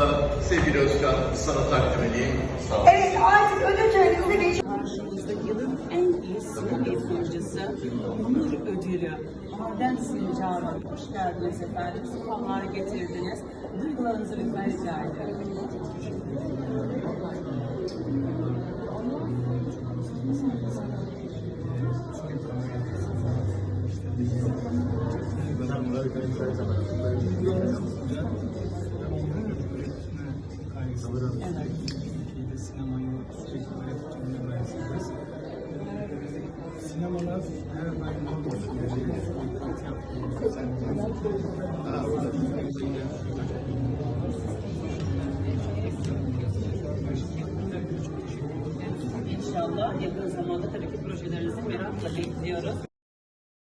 Sponsorumuza sevgili Özkan sana takdim edeyim. Sağ ol. Evet artık ödül törenimize geçiyoruz. Karşımızda yılın en iyi sinema yapımcısı Onur Ödülü Maden Sincan'a hoş geldiniz efendim. Sıfalar getirdiniz. Duygularınızı lütfen rica ediyorum. Evet. Türkiye'de sinemayı sürekli böyle tutmaya benziyoruz. Sinemalar her daim olmuş. İnşallah yakın zamanda tabii ki projelerinizi merakla bekliyoruz.